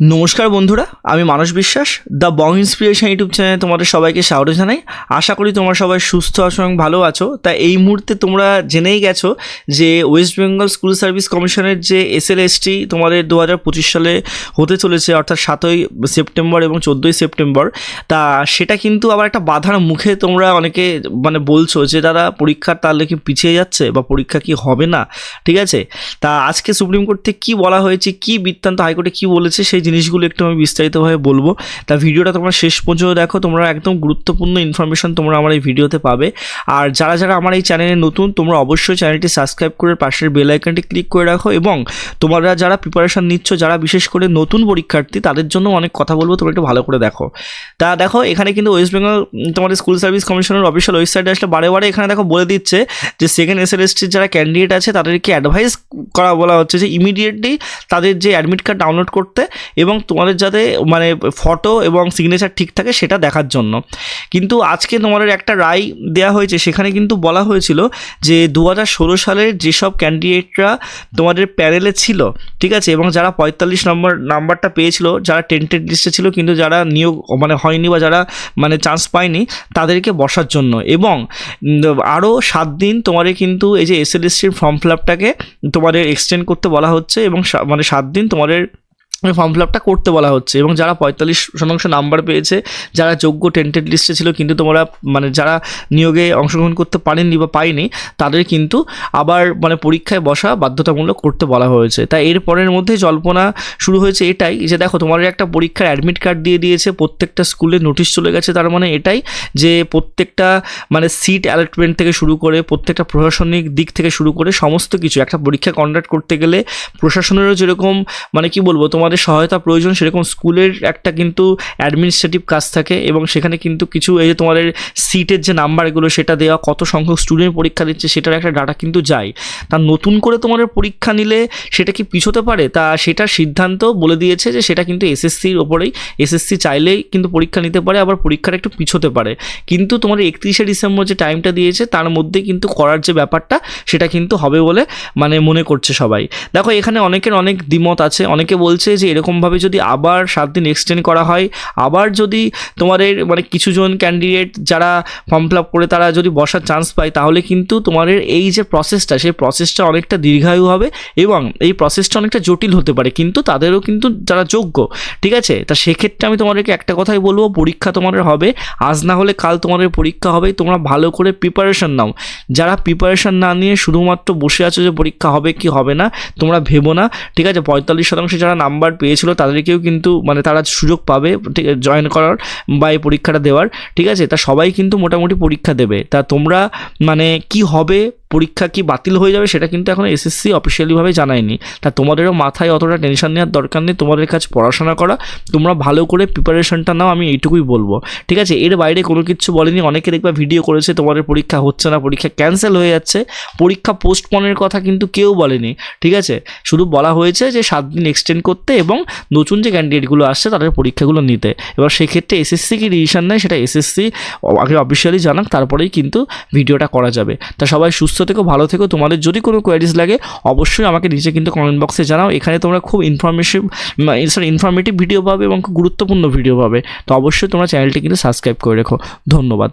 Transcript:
নমস্কার বন্ধুরা, আমি মানস বিশ্বাস, দ্য বং ইন্সপিরেশন ইউটিউব চ্যানেলে তোমাদের সবাইকে স্বাগত জানাই। আশা করি তোমরা সবাই সুস্থ আছো এবং ভালো আছো। তা এই মুহূর্তে তোমরা জেনেই গেছো যে ওয়েস্ট বেঙ্গল স্কুল সার্ভিস কমিশনের যে এস এল এসটি তোমাদের দু হাজার পঁচিশ সালে হতে চলেছে, অর্থাৎ সাতই সেপ্টেম্বর এবং চোদ্দোই সেপ্টেম্বর, তা সেটা কিন্তু আবার একটা বাধার মুখে তোমরা অনেকে মানে বলছো যে তারা পরীক্ষার তাহলে কি পিছিয়ে যাচ্ছে বা পরীক্ষা কি হবে না? ঠিক আছে? তা আজকে সুপ্রিম কোর্ট থেকে কী বলা হয়েছে, কী বৃত্তান্ত হাইকোর্টে কী বলেছে, সেই জিনিসগুলো একটু আমি বিস্তারিতভাবে বলব। তা ভিডিওটা তোমরা শেষ পর্যন্ত দেখো, তোমরা একদম গুরুত্বপূর্ণ ইনফরমেশন তোমরা আমার এই ভিডিওতে পাবে। আর যারা যারা আমার এই চ্যানেলে নতুন, তোমরা অবশ্যই চ্যানেলটি সাবস্ক্রাইব করে পাশের বেল আইকনটি ক্লিক করে রাখো এবং তোমরা যারা প্রিপারেশন নিচ্ছ, যারা বিশেষ করে নতুন পরীক্ষার্থী, তাদের জন্য অনেক কথা বলব, তোমরা একটু ভালো করে দেখো। তা দেখো, এখানে কিন্তু ওয়েস্ট বেঙ্গল তোমাদের স্কুল সার্ভিস কমিশনের অফিসিয়াল ওয়েবসাইটে আসলে বারে বারে এখানে দেখো বলে দিচ্ছে যে সেকেন্ড এস এল এসটির যারা ক্যান্ডিডেট আছে, তাদেরকে অ্যাডভাইস করা, বলা হচ্ছে যে ইমিডিয়েটলি তাদের যে অ্যাডমিট কার্ড ডাউনলোড করতে এবং তোমাদের যাতে মানে ফটো এবং সিগনেচার ঠিক থাকে সেটা দেখার জন্য। কিন্তু আজকে তোমাদের একটা রায় দেওয়া হয়েছে, সেখানে কিন্তু বলা হয়েছিল যে দু হাজার ষোলো সালের যেসব ক্যান্ডিডেটরা তোমাদের প্যানেলে ছিল, ঠিক আছে, এবং যারা পঁয়তাল্লিশ নম্বর, নাম্বারটা পেয়েছিল, যারা টেন্টেড লিস্টে ছিল, কিন্তু যারা নিয়োগ মানে হয়নি বা যারা মানে চান্স পায়নি, তাদেরকে বসার জন্য। এবং আরও সাত দিন তোমাদের কিন্তু এই যে এস এল ফর্ম ফিল আপটাকে তোমাদের এক্সটেন্ড করতে বলা হচ্ছে এবং মানে সাত দিন তোমাদের ফর্ম ফিল আপটা করতে বলা হচ্ছে এবং যারা পঁয়তাল্লিশ শতাংশ নাম্বার পেয়েছে, যারা যোগ্য টেন্টেড লিস্টে ছিল কিন্তু তোমরা মানে যারা নিয়োগে অংশগ্রহণ করতে পারেননি বা পাইনি তাদের কিন্তু আবার মানে পরীক্ষায় বসা বাধ্যতামূলক করতে বলা হয়েছে। তাই এর পরের মধ্যে জল্পনা শুরু হয়েছে এটাই যে দেখো, তোমাদের একটা পরীক্ষার অ্যাডমিট কার্ড দিয়ে দিয়েছে, প্রত্যেকটা স্কুলে নোটিশ চলে গেছে, তার মানে এটাই যে প্রত্যেকটা মানে সিট অ্যালটমেন্ট থেকে শুরু করে, প্রত্যেকটা প্রশাসনিক দিক থেকে শুরু করে সমস্ত কিছু, একটা পরীক্ষা কন্ডাক্ট করতে গেলে প্রশাসনেরও যেরকম মানে কি বলব তোমাদের সহায়তা প্রয়োজন, সেরকম স্কুলের একটা কিন্তু অ্যাডমিনিস্ট্রেটিভ কাজ থাকে এবং সেখানে কিন্তু কিছু এই যে তোমাদের সিটের যে নাম্বারগুলো সেটা দেওয়া, কত সংখ্যক স্টুডেন্ট পরীক্ষা দিচ্ছে, সেটার একটা ডাটা কিন্তু যায়। তা নতুন করে তোমাদের পরীক্ষা নিলে সেটা কি পিছোতে পারে? তা সেটার সিদ্ধান্ত বলে দিয়েছে যে সেটা কিন্তু এসএসসির ওপরেই। এসএসসি চাইলেই কিন্তু পরীক্ষা নিতে পারে, আবার পরীক্ষাটা একটু পিছোতে পারে। কিন্তু তোমার একত্রিশে ডিসেম্বর যে টাইমটা দিয়েছে, তার মধ্যে কিন্তু করার যে ব্যাপারটা, সেটা কিন্তু হবে বলে মানে মনে করছে সবাই। দেখো, এখানে অনেকের অনেক দ্বিমত আছে। অনেকে বলছে যে এরকমভাবে যদি আবার সাত দিন এক্সটেন্ড করা হয়, আবার যদি তোমাদের মানে কিছুজন ক্যান্ডিডেট যারা ফর্ম ফিল আপ করে, তারা যদি বসার চান্স পায়, তাহলে কিন্তু তোমাদের এই যে প্রসেসটা সেই প্রসেসটা অনেকটা দীর্ঘায়ু হবে এবং এই প্রসেসটা অনেকটা জটিল হতে পারে, কিন্তু তাদেরও কিন্তু যারা যোগ্য, ঠিক আছে? তা সেক্ষেত্রে আমি তোমাদেরকে একটা কথাই বলব, পরীক্ষা তোমাদের হবে, আজ না হলে কাল তোমাদের পরীক্ষা হবে, তোমরা ভালো করে প্রিপারেশন নাও। যারা প্রিপারেশন না নিয়ে শুধুমাত্র বসে আছো যে পরীক্ষা হবে কি হবে না, তোমরা ভেবো না, ঠিক আছে? পঁয়তাল্লিশ শতাংশ যারা নাম্বার পেয়েছিল, তাদেরকেও কিন্তু মানে তারা সুযোগ পাবে, ঠিক জয়েন করার বা এই পরীক্ষাটা দেওয়ার, ঠিক আছে? তা সবাই কিন্তু মোটামুটি পরীক্ষা দেবে। তা তোমরা মানে কি হবে পরীক্ষা কি বাতিল হয়ে যাবে সেটা কিন্তু এখন এসএসসি অফিসিয়ালিভাবে জানায়নি। তা তোমাদেরও মাথায় অতটা টেনশন নেওয়ার দরকার নেই, তোমাদের কাছে পড়াশোনা করা, তোমরা ভালো করে প্রিপারেশনটা নাও, আমি এইটুকুই বলব। ঠিক আছে? এর বাইরে কোনো কিছু বলেনি, অনেকে দেখবা ভিডিও করেছে, তোমাদের পরীক্ষা হচ্ছে না, পরীক্ষা ক্যান্সেল হয়ে যাচ্ছে, পরীক্ষা পোস্টপনের কথা কিন্তু কেউ বলেনি। ঠিক আছে? শুধু বলা হয়েছে যে সাত দিন এক্সটেন্ড করতে এবং নতুন যে ক্যান্ডিডেটগুলো আসছে, তাদের পরীক্ষাগুলো নিতে। এবার সেক্ষেত্রে এসএসসি কি ডিসিশন নেয়, সেটা এসএসসি আগে অফিসিয়ালি জানাক, তারপরেই কিন্তু ভিডিওটা করা যাবে। তা সবাই সুস্থ থেকো, ভালো থেকো। তোমাদের যদি কোনো কোয়ারিজ লাগে, অবশ্যই আমাকে নিচে কিন্তু কমেন্ট বক্সে জানাও। এখানে তোমরা খুব ইনফরমেশন সরি ইনফরমেটিভ ভিডিও পাবে এবং খুব গুরুত্বপূর্ণ ভিডিও পাবে। তো অবশ্যই তোমরা চ্যানেলটি কিন্তু সাবস্ক্রাইব করে রেখো। ধন্যবাদ।